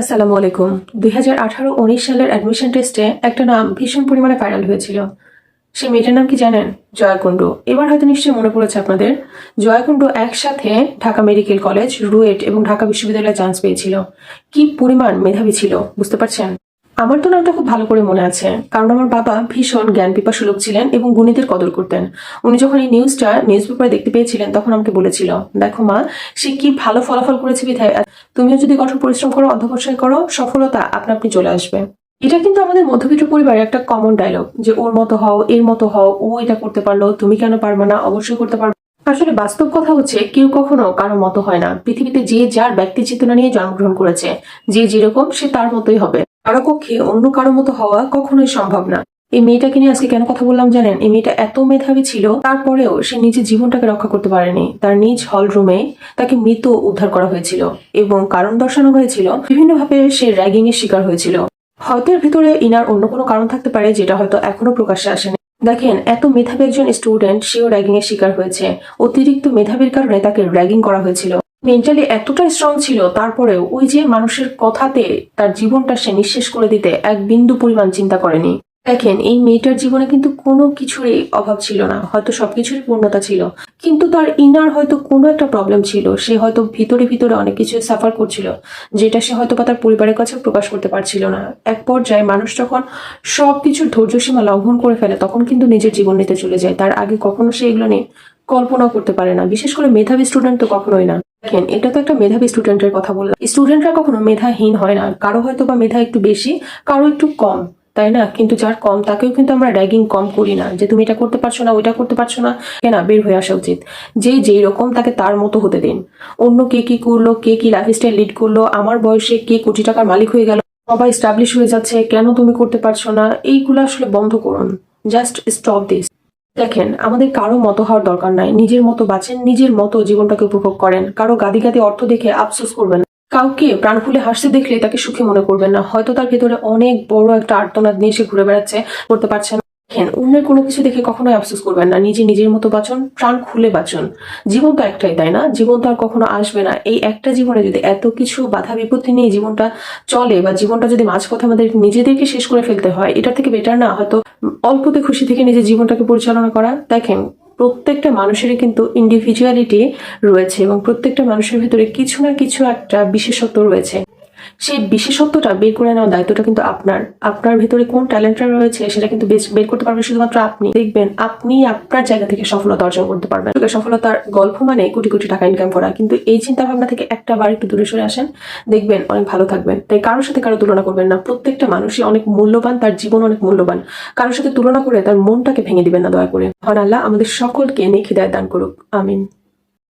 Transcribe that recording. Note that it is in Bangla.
আসসালামু আলাইকুম। দুই হাজার আঠারো উনিশ সালের অ্যাডমিশন টেস্টে একটা নাম ভীষণ পরিমাণে ভাইরাল হয়েছিল। সেই মেয়েটার নাম কি জানেন? জয়াকুণ্ড। এবার হয়তো নিশ্চয়ই মনে পড়েছে আপনাদের। জয়াকুণ্ড একসাথে ঢাকা মেডিকেল কলেজ, রুয়েট এবং ঢাকা বিশ্ববিদ্যালয়ে চান্স পেয়েছিল। কি পরিমাণ মেধাবী ছিল, বুঝতে পারছেন? আমার তো নামটা খুব ভালো করে মনে আছে, কারণ আমার বাবা ভীষণ জ্ঞান পিপাসু লোক ছিলেন এবং গণিতের কদর করতেন। উনি যখন এই নিউজটা নিউজ পেপারে দেখতে পেয়েছিলেন, তখন আমাকে বলেছিল, দেখো মা, সে কি ভালো ফলাফল করেছে বিধায়? তুমিও যদি কঠোর পরিশ্রম করো অধ্যবসায় করো, সফলতা আপনা আপনি চলে আসবে। এটা কিন্তু আমাদের মধ্যবিত্ত পরিবারের একটা কমন ডায়লগ যে ওর মতো হও, এর মতো হও, ও এটা করতে পারল, তুমি কেন পারবে না? অবশ্যই করতে পারবে। আসলে বাস্তব কথা হচ্ছে, কেউ কখনো কারও মতো হয় না। পৃথিবীতে যে যার ব্যক্তি চেতনা নিয়ে জন্মগ্রহণ করেছে, যে যেরকম সে তার মতোই হবে। কারও পক্ষে অন্য কারও মতো হওয়া কখনোই সম্ভব না। এই মেয়েটাকে নিয়ে আজকে কেন কথা বললাম জানেন? এই মেয়েটা এত মেধাবী ছিল, তারপরেও সে নিজের জীবনটাকে রক্ষা করতে পারেনি। তার নিজ হল রুমে তাকে মৃত উদ্ধার করা হয়েছিল এবং কারণ দর্শানো হয়েছিল, বিভিন্নভাবে সে র্যাগিং এর শিকার হয়েছিল। হয়তো এর ভিতরে ইনার অন্য কোনো কারণ থাকতে পারে যেটা হয়তো এখনও প্রকাশ্যে আসেনি। দেখেন, এত মেধাবী একজন স্টুডেন্ট সেও র্যাগিং এর শিকার হয়েছে। অতিরিক্ত মেধাবীর কারণে তাকে র্যাগিং করা হয়েছিল। মেন্টালি এতটা স্ট্রং ছিল, তারপরেও ওই যে মানুষের কথাতে তার জীবনটা সে নিঃশেষ করে দিতে এক বিন্দু পরিমাণ চিন্তা করেনি। দেখেন, এই মেয়েটার জীবনে কিন্তু কোনো কিছুরই অভাব ছিল না, হয়তো সবকিছুরই পূর্ণতা ছিল। কিন্তু তার ইনার হয়তো কোনো একটা প্রবলেম ছিল, সে হয়তো ভিতরে ভিতরে অনেক কিছু সাফার করছিল, যেটা সে হয়তো বা তার পরিবারের কাছে প্রকাশ করতে পারছিল না। এক পর্যায়ে মানুষ যখন সবকিছুর ধৈর্য সীমা লঙ্ঘন করে ফেলে, তখন কিন্তু নিজের জীবন নিতে চলে যায়। তার আগে কখনো সে এগুলো নিয়ে কল্পনা করতে পারে না। বিশেষ করে মেধাবী স্টুডেন্ট তো কখনোই না। দেখেন, এটা তো একটা মেধাবী স্টুডেন্টের কথা বললাম। স্টুডেন্টরা কখনো মেধাহীন হয় না। কারও হয়তো বা মেধা একটু বেশি, কারও একটু কম, তাই না? কিন্তু যার কম, তাকেও কিন্তু আমরা র্যাগিং কম করি না। যে তুমি এটা করতে পারছ না, ওইটা করতে পারছ না, কেন? বের হয়ে আসা উচিত। যে যেই রকম, তাকে তার মতো হতে দিন। অন্য কে কি করল, কে কি লাইফস্টাইল লিড করল, আমার বয়সে কে কোটি টাকার মালিক হয়ে গেল, সবাই স্টাবলিশ হয়ে যাচ্ছে, কেন তুমি করতে পারছ না? এইগুলো আসলে বন্ধ করুন। জাস্ট স্টপ দিস দেখেন, আমাদের কারও মতো হওয়ার দরকার নাই। নিজের মতো বাঁচেন, নিজের মতো জীবনটাকে উপভোগ করেন। কারও গাদি গাদি অর্থ দেখে আফসোস করবেন কাউকে প্রাণ খুলে হাসতে দেখলে তাকে সুখী মনে করবেন না। হয়তো তার ভেতরে অনেক বড় একটা আর্তনাদ নিয়ে সে ঘুরে বেড়াচ্ছে, করতে পারছে না। দেখেন অন্যের কোনো কিছু দেখে কখনোই আফসোস করবেন না। নিজে নিজের মতো বাঁচুন, প্রাণ খুলে বাঁচুন। জীবন তো একটাই, তাই না? জীবন তো আর কখনো আসবে না। এই একটা জীবনে যদি এত কিছু বাধা বিপত্তি নিয়ে জীবনটা চলে বা জীবনটা যদি মাঝপথে আমাদের নিজেদেরকে শেষ করে ফেলতে হয়, এটার থেকে বেটার না, হয়তো অল্পতে খুশি থেকে নিজের জীবনটাকে পরিচালনা করা। দেখেন, প্রত্যেকটা মানুষেরই কিন্তু ইন্ডিভিজুয়ালিটি রয়েছে এবং প্রত্যেকটা মানুষের ভিতরে কিছু না কিছু একটা বিশেষত্ব রয়েছে। সেই বিশেষত্বটা বের করে নেওয়ার দায়িত্বটা কিন্তু আপনার। আপনার ভিতরে কোন ট্যালেন্টটা রয়েছে সেটা কিন্তু বের করতে পারবেন। শুধুমাত্র আপনি দেখবেন, আপনি আপনার জায়গা থেকে সফলতা অর্জন করতে পারবেন। সফলতার গল্প মানে কোটি কোটি টাকা ইনকাম করা। কিন্তু এই চিন্তা ভাবনা থেকে একটা বার একটু দূরে সরে আসেন। দেখবেন অনেক ভালো থাকবেন। তাই কারোর সাথে কারও তুলনা করবেন না। প্রত্যেকটা মানুষই অনেক মূল্যবান, তার জীবন অনেক মূল্যবান। কারোর সাথে তুলনা করে তার মনটাকে ভেঙে দিবেন না দয়া করে। হন আল্লাহ আমাদের সকলকে নেক হৃদয় দান করুক। আমিন।